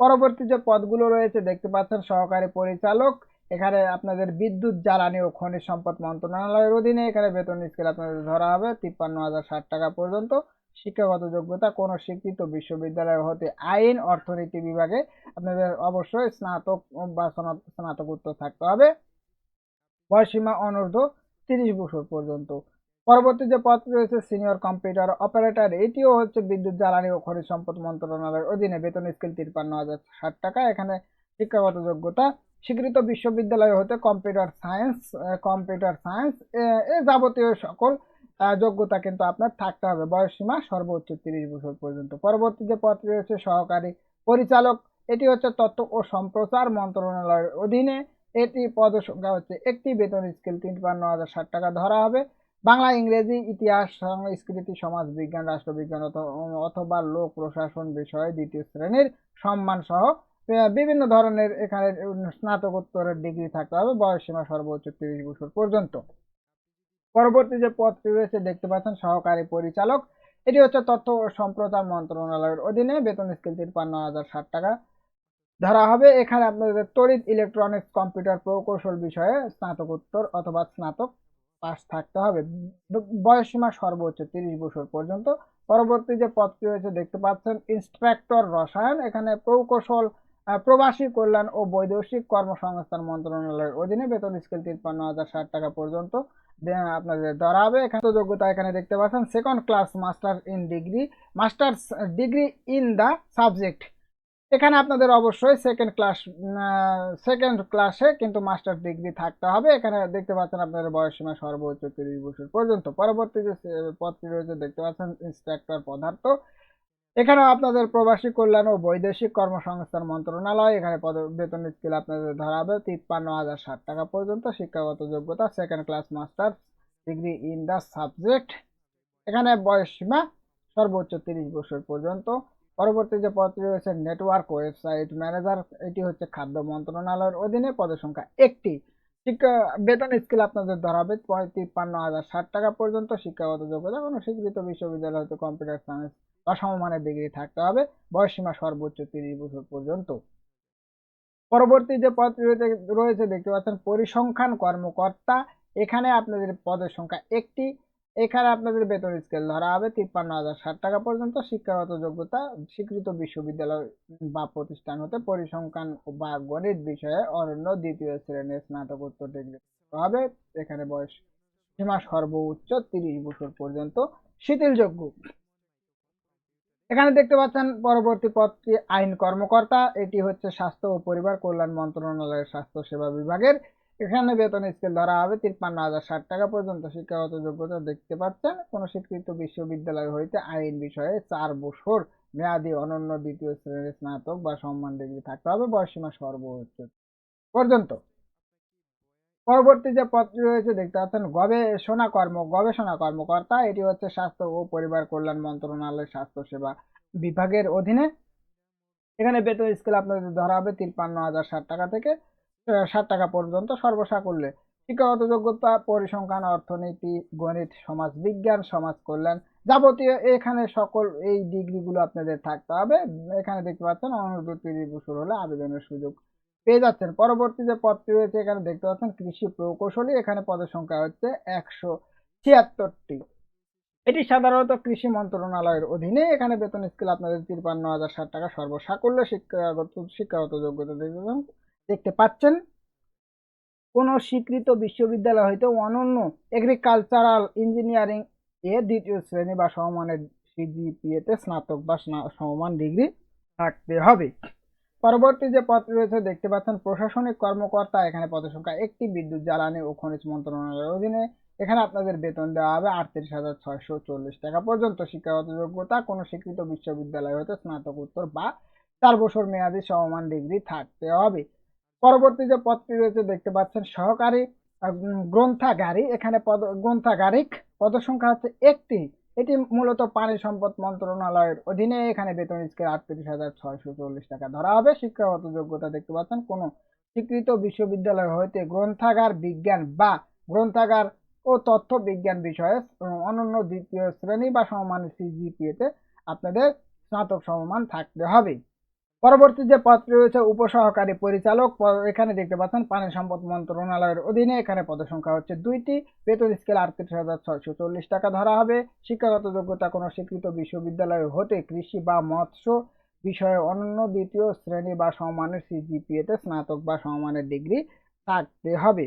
পরবর্তী যে পদগুলো রয়েছে, দেখতে পাচ্ছেন সহকারী পরিচালক, এখানে আপনাদের বিদ্যুৎ, জ্বালানি ও খনিজ সম্পদ মন্ত্রণালয়ের অধীনে এখানে বেতন স্কেল আপনাদের ধরা হবে তিপ্পান্ন হাজার ষাট টাকা পর্যন্ত। শিক্ষাগত যোগ্যতা, কোনো স্বীকৃত বিশ্ববিদ্যালয় হতে আইন, অর্থনীতি বিভাগে আপনাদের অবশ্যই স্নাতক বা স্নাতকোত্তর থাকতে হবে। বয়সীমা অনূর্ধ্ব তিরিশ বছর পর্যন্ত। পরবর্তী যে পদ রয়েছে সিনিয়র কম্পিউটার অপারেটর এটিও হচ্ছে বিদ্যুৎ, জ্বালানি ও খনিজ সম্পদ মন্ত্রণালয়ের অধীনে বেতন স্কেল তিপ্পান্ন হাজার ষাট টাকা। এখানে শিক্ষাগত যোগ্যতা, স্বীকৃত বিশ্ববিদ্যালয় হতে কম্পিউটার সায়েন্স কম্পিউটার সায়েন্স এ যাবতীয় সকল যোগ্যতা কিন্তু আপনার থাকতে হবে। বয়স সীমা সর্বোচ্চ তিরিশ বছর পর্যন্ত। পরবর্তী যে পদ রয়েছে, সহকারী পরিচালক, এটি হচ্ছে তথ্য ও সম্প্রচার মন্ত্রণালয়ের অধীনে, এটি পদ সংখ্যা হচ্ছে একটি, বেতন স্কেল তিপ্পান্ন হাজার ষাট টাকা ধরা হবে। বাংলা, ইংরেজি, ইতিহাস, সংস্কৃতি, সমাজ বিজ্ঞান, রাষ্ট্রবিজ্ঞান অথবা লোক প্রশাসন বিষয়ে দ্বিতীয় শ্রেণির সম্মান সহ বিভিন্ন ধরনের এখানে স্নাতকোত্তরের ডিগ্রি থাকতে হবে বয়স সীমা সর্বোচ্চ তিরিশ বছর পর্যন্ত। পরবর্তী যে পদটি রয়েছে, দেখতে পাচ্ছেন সহকারী পরিচালক, এটি হচ্ছে তথ্য সম্প্রচার মন্ত্রণালয়ের অধীনে বেতন স্কেল তিপ্পান্ন হাজার ষাট টাকা ধরা হবে। এখানে আপনাদের তড়িৎ ইলেকট্রনিক্স কম্পিউটার প্রকৌশল বিষয়ে স্নাতকোত্তর অথবা স্নাতক পাস থাকতে হবে। ব- বয়সসীমা সর্বোচ্চ তিরিশ বছর পর্যন্ত। পরবর্তী যে পদটি রয়েছে, দেখতে পাচ্ছেন, ইন্সপেক্টর রসায়ন। এখানে প্রকৌশল প্রবাসী কল্যাণ ও বৈদেশিক কর্মসংস্থান মন্ত্রণালয়ের অধীনে বেতন স্কেল তিপ্পান্ন হাজার ষাট টাকা পর্যন্ত আপনাদের ধরা হবে। এখানে তো যোগ্যতা এখানে দেখতে পাচ্ছেন second class master in degree masters degree in the subject এখানে আপনাদের অবশ্যই সেকেন্ড ক্লাস সেকেন্ড ক্লাসে কিন্তু মাস্টার ডিগ্রি থাকতে হবে। এখানে দেখতে পাচ্ছেন আপনাদের বয়স সীমা সর্বোচ্চ তিরিশ বছর পর্যন্ত। পরবর্তী যে পদটি রয়েছে, দেখতে পাচ্ছেন ইন্সপেক্টর পদার্থ। এখানে আপনাদের প্রবাসী কল্যাণ ও বৈদেশিক কর্মসংস্থান মন্ত্রণালয়, এখানে পদ, বেতন স্কেল আপনাদের ধরা হবে তিপ্পান্ন হাজার ষাট টাকা পর্যন্ত। শিক্ষাগত যোগ্যতা second class master degree in the subject এখানে বয়স সীমা সর্বোচ্চ তিরিশ বছর পর্যন্ত। পরবর্তী যে পদটি রয়েছে নেটওয়ার্ক ওয়েবসাইট ম্যানেজার এটি হচ্ছে খাদ্য মন্ত্রণালয়ের অধীনে পদের সংখ্যা একটি। শিক্ষা, বেতন স্কেল আপনাদের ধরা হবে তিপ্পান্ন হাজার ষাট টাকা পর্যন্ত। শিক্ষাগত যোগ্যতা কোনো স্বীকৃত বিশ্ববিদ্যালয় হতে কম্পিউটার সায়েন্স বা ডিগ্রি থাকতে হবে। বয়সসীমা সর্বোচ্চ তিরিশ বছর পর্যন্ত। পরবর্তী যে পদ রয়েছে রয়েছে দেখতে পাচ্ছেন, পরিসংখ্যান কর্মকর্তা। এখানে আপনাদের পদের সংখ্যা একটি। এখানে আপনাদের বেতন স্কেল ধরা হবে তিপ্পান্ন হাজার ষাট টাকা পর্যন্ত। শিক্ষাগত যোগ্যতা, স্বীকৃত বিশ্ববিদ্যালয় বা প্রতিষ্ঠান হতে পরিসংখ্যান বা গণিত বিষয়ে অনন্য দ্বিতীয় শ্রেণির স্নাতকোত্তর ডিগ্রি হবে। এখানে বয়স সীমা সর্বোচ্চ তিরিশ বছর পর্যন্ত। শিথিলযোগ্য। এখানে দেখতে পাচ্ছেন পরবর্তী পদটি আইন কর্মকর্তা। এটি হচ্ছে স্বাস্থ্য ও পরিবার কল্যাণ মন্ত্রণালয়ের স্বাস্থ্য সেবা বিভাগের এখানে বেতন স্কেল ধরা হবে তিপ্পান্ন হাজার ষাট টাকা পর্যন্ত। শিক্ষাগত যোগ্যতা দেখতে পাচ্ছেন, কোন স্বীকৃত বিশ্ববিদ্যালয় হইতে আইন বিষয়ে চার বছর মেয়াদী অনন্য দ্বিতীয় শ্রেণির স্নাতক বা সম্মান ডিগ্রি থাকতে হবে বয়সীমা সর্বোচ্চ পর্যন্ত। পরবর্তী যে পদটি রয়েছে, দেখতে পাচ্ছেন, গবেষণা কর্ম, গবেষণা কর্মকর্তা, এটি হচ্ছে স্বাস্থ্য ও পরিবার কল্যাণ মন্ত্রণালয়ের স্বাস্থ্য সেবা বিভাগের অধীনে। এখানে বেতন স্কেল আপনাদের ধরা হবে তিপ্পান্ন হাজার ষাট টাকা থেকে ষাট টাকা পর্যন্ত সর্বসাকুল্যে শিক্ষাগত যোগ্যতা, পরিসংখ্যান, অর্থনীতি, গণিত, সমাজ বিজ্ঞান, সমাজ কল্যাণ যাবতীয় এখানে সকল এই ডিগ্রিগুলো আপনাদের থাকতে হবে। এখানে দেখতে পাচ্ছেন অনূর্ধ্ব তিরিশ বছর হলে আবেদনের সুযোগ পেয়ে যাচ্ছেন। পরবর্তী যে পদটি রয়েছে, এখানে দেখতে পাচ্ছেন কৃষি প্রকৌশলী, এখানে পদের সংখ্যা হচ্ছে একশো ছিয়াত্তরটি। এটি সাধারণত কৃষি মন্ত্রণালয়ের অধীনে। এখানে বেতন স্কেল আপনাদের তিপ্পান্ন হাজার ষাট টাকা সর্বসাকুল্য শিক্ষাগত শিক্ষাগত যোগ্যতা দেখতে দেখতে পাচ্ছেন? কোনো স্বীকৃত বিশ্ববিদ্যালয় হইতে অনন্য এগ্রিকালচারাল ইঞ্জিনিয়ারিং এ দ্বিতীয় শ্রেণি বা সমমানের সিজিপিএ তে স্নাতক বা সমমান ডিগ্রি থাকতে হবে। পরবর্তী যে পদ রয়েছে, দেখতে পাচ্ছেন প্রশাসনিক কর্মকর্তা, এখানে পদের সংখ্যা একটি, বিদ্যুৎ, জ্বালানি ও খনিজ মন্ত্রণালয়ের অধীনে। এখানে আপনাদের বেতন দেওয়া হবে আটত্রিশ হাজার ছয়শো চল্লিশ টাকা পর্যন্ত। শিক্ষাগত যোগ্যতা, কোনো স্বীকৃত বিশ্ববিদ্যালয় হতে স্নাতকোত্তর বা চার বছর মেয়াদী সমমান ডিগ্রি থাকতে হবে। পরবর্তী যে পদটি রয়েছে, দেখতে পাচ্ছেন সহকারী গ্রন্থাগারী। এখানে পদ, গ্রন্থাগারিক পদসংখ্যা হচ্ছে একটি। এটি মূলত পানি সম্পদ মন্ত্রণালয়ের অধীনে এখানে বেতন স্কেল আটত্রিশ হাজার ছয়শো চল্লিশ টাকা ধরা হবে। শিক্ষাগত যোগ্যতা দেখতে পাচ্ছেন, কোনো স্বীকৃত বিশ্ববিদ্যালয় হইতে গ্রন্থাগার, বিজ্ঞান বা গ্রন্থাগার ও তথ্য বিজ্ঞান বিষয়ে অনন্য দ্বিতীয় শ্রেণি বা সমমানের সিজিপিএতে আপনাদের স্নাতক সমমান থাকতে হবে। পরবর্তী যে পদটি রয়েছে উপসহকারী পরিচালক এখানে দেখতে পাচ্ছেন, পানি সম্পদ মন্ত্রণালয়ের অধীনে এখানে পদসংখ্যা হচ্ছে দুইটি। বেতন স্কেল আটত্রিশ হাজার ছয়শো চল্লিশ টাকা ধরা হবে। শিক্ষাগত যোগ্যতা কোনো স্বীকৃত বিশ্ববিদ্যালয় হতে কৃষি বা মৎস্য বিষয়ে অন্য দ্বিতীয় শ্রেণি বা সমমানের সিজিপিএ তে স্নাতক বা সমমানের ডিগ্রি থাকতে হবে।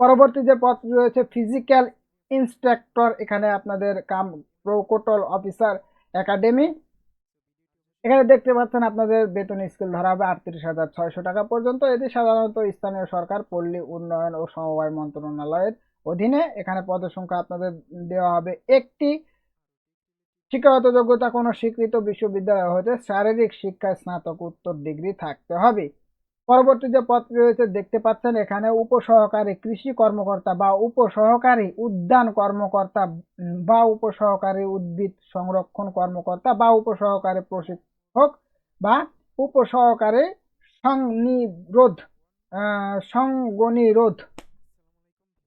পরবর্তী যে পদটি রয়েছে, ফিজিক্যাল ইন্সট্রাক্টর, এখানে আপনাদের কাম প্রোটোকল অফিসার একাডেমি। এখানে দেখতে পাচ্ছেন আপনাদের বেতন স্কেল ধরা হবে আটত্রিশ হাজার ছয়শো টাকা পর্যন্ত। এটি সাধারণত স্থানীয় সরকার, পল্লী উন্নয়ন ও সমবায় মন্ত্রণালয়ের অধীনে। এখানে পদের সংখ্যা আপনাদের দেওয়া হবে একটি। শিক্ষাগত যোগ্যতা কোনো স্বীকৃত বিশ্ববিদ্যালয় হতে শারীরিক শিক্ষায় স্নাতক, উত্তর ডিগ্রি থাকতে হবে। পরবর্তী যে পদটি রয়েছে, দেখতে পাচ্ছেন এখানে উপসহকারী কৃষি কর্মকর্তা বা উপসহকারী উদ্যান কর্মকর্তা বা উপসহকারী উদ্ভিদ সংরক্ষণ কর্মকর্তা বা উপসহকারী প্রশিক্ষক বা উপসহকারে সংনিরোধ সংগনিরোধ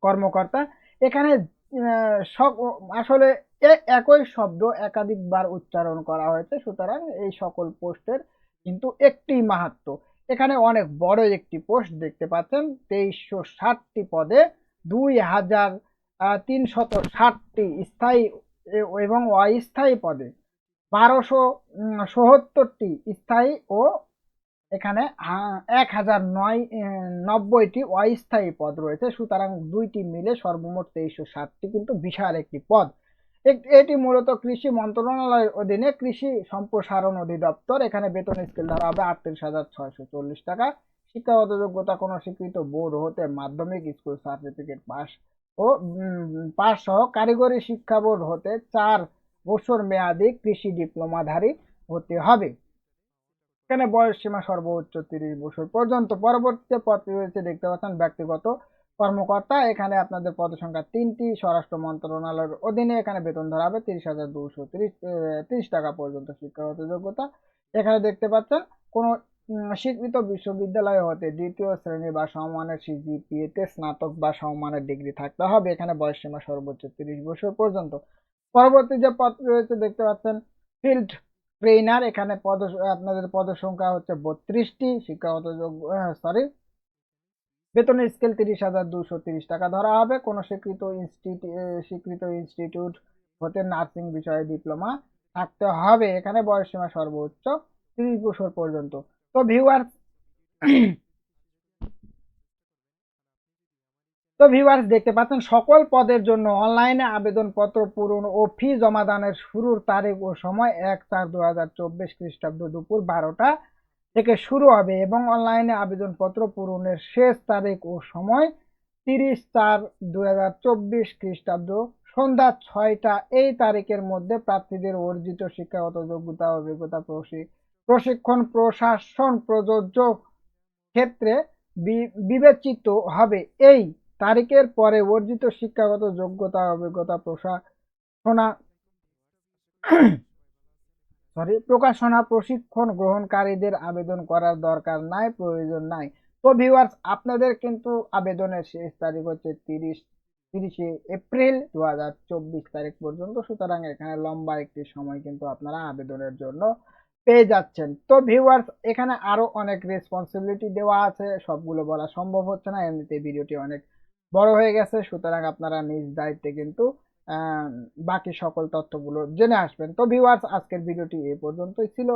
কর্মকর্তা। এখানে আসলে একই শব্দ একাধিকবার উচ্চারণ করা হয়েছে, সুতরাং এই সকল পোস্টের কিন্তু একটি মাহাত্ম। এখানে অনেক বড় একটি পোস্ট দেখতে পাচ্ছেন, তেইশশো ষাটটি পদে দুই হাজার তিনশত ষাটটি স্থায়ী এবং অস্থায়ী পদে। বারোশো সত্তরটি স্থায়ী ও এখানে এক হাজার নয় নব্বইটি অস্থায়ী পদ রয়েছে। সুতরাং দুইটি মিলে সর্বমোট তেইশশো সাতটি কিন্তু বিশাল একটি পদ। এটি মূলত কৃষি মন্ত্রণালয়ের অধীনে কৃষি সম্প্রসারণ অধিদপ্তর। এখানে বেতন স্কেল ধরা হবে আটত্রিশ হাজার ছয়শো চল্লিশ টাকা। শিক্ষাগত যোগ্যতা কোনো স্বীকৃত বোর্ড হতে মাধ্যমিক স্কুল সার্টিফিকেট পাস ও পাস সহ কারিগরি শিক্ষা বোর্ড হতে চার বছর মেয়াদী কৃষি ডিপ্লোমাধারী হতে হবে। এখানে বয়স সীমা সর্বোচ্চ তিরিশ বছর পর্যন্ত। পরবর্তীতে পদটি রয়েছে দেখতে পাচ্ছেন ব্যক্তিগত কর্মকর্তা। এখানে আপনাদের পদ সংখ্যা তিনটি। স্বরাষ্ট্র মন্ত্রণালয়ের অধীনে এখানে বেতন ধরা হবে তিরিশ হাজার দুশো তিরিশ তিরিশ টাকা পর্যন্ত শিক্ষাগত যোগ্যতা। এখানে দেখতে পাচ্ছেন কোনো স্বীকৃত বিশ্ববিদ্যালয় হতে দ্বিতীয় শ্রেণি বা সমমানের সিজিপিএ তে স্নাতক বা সমমানের ডিগ্রি থাকতে হবে। এখানে বয়স সীমা সর্বোচ্চ তিরিশ বছর পর্যন্ত। পরবর্তী যে পদ রয়েছে, দেখতে পাচ্ছেন ফিল্ড ট্রেনার এখানে পদ, আপনাদের পদ সংখ্যা হচ্ছে বত্রিশটি, শিক্ষাগত যোগ্য সরি বেতন স্কেল তিরিশ হাজার দুশো তিরিশ টাকা ধরা হবে। কোনো স্বীকৃত ইনস্টিটিউট স্বীকৃত ইনস্টিটিউট হতে নার্সিং বিষয়ে ডিপ্লোমা থাকতে হবে। এখানে বয়স সীমা সর্বোচ্চ তিরিশ বছর পর্যন্ত। তো ভিউয়ার্স তো ভিউয়ার্স দেখতে পাচ্ছেন, সকল পদের জন্য অনলাইনে আবেদনপত্র পূরণ ও ফি জমাদানের শুরুর তারিখ ও সময় এক চার দু হাজার চব্বিশ খ্রিস্টাব্দ দুপুর বারোটা থেকে শুরু হবে এবং অনলাইনে আবেদনপত্র পূরণের শেষ তারিখ ও সময় তিরিশ চার দু হাজার চব্বিশ খ্রিস্টাব্দ সন্ধ্যা ছয়টা। এই তারিখের মধ্যে প্রার্থীদের অর্জিত শিক্ষাগত যোগ্যতা, অভিজ্ঞতা, প্রশি- প্রশিক্ষণ, প্রশাসন, প্রযোজ্য ক্ষেত্রে বিবেচিত হবে। এই তারিখের পরে অর্জিত শিক্ষাগত যোগ্যতা, অভিজ্ঞতা প্রশাসনা সরি, প্রকাশনা, প্রশিক্ষণ গ্রহণকারীদের আবেদন করার দরকার নাই, প্রয়োজন নাই। তো ভিউয়ার্স আপনাদের কিন্তু আবেদনের শেষ তারিখ হচ্ছে তিরিশ, তিরিশে এপ্রিল দু হাজার চব্বিশ তারিখ পর্যন্ত। সুতরাং এখানে লম্বা একটি সময় কিন্তু আপনারা আবেদনের জন্য পেয়ে যাচ্ছেন। তো ভিউয়ার্স এখানে আরও অনেক রেসপন্সিবিলিটি দেওয়া আছে। সবগুলো বলা সম্ভব হচ্ছে না। এমনিতে ভিডিওটি অনেক বড় হয়ে গেছে, সুতরাং আপনারা নিজ দায়িত্বে কিন্তু বাকি সকল তথ্যগুলো জেনে আসবেন। তো ভিউয়ার্স আজকের ভিডিওটি এ পর্যন্তই ছিল।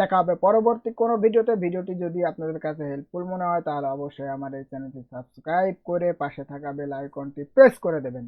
দেখা হবে পরবর্তী কোনো ভিডিওতে। ভিডিওটি যদি আপনাদের কাছে হেল্পফুল মনে হয়, তাহলে অবশ্যই আমার এই চ্যানেলটি সাবস্ক্রাইব করে পাশে থাকা বেল আইকনটি প্রেস করে দেবেন।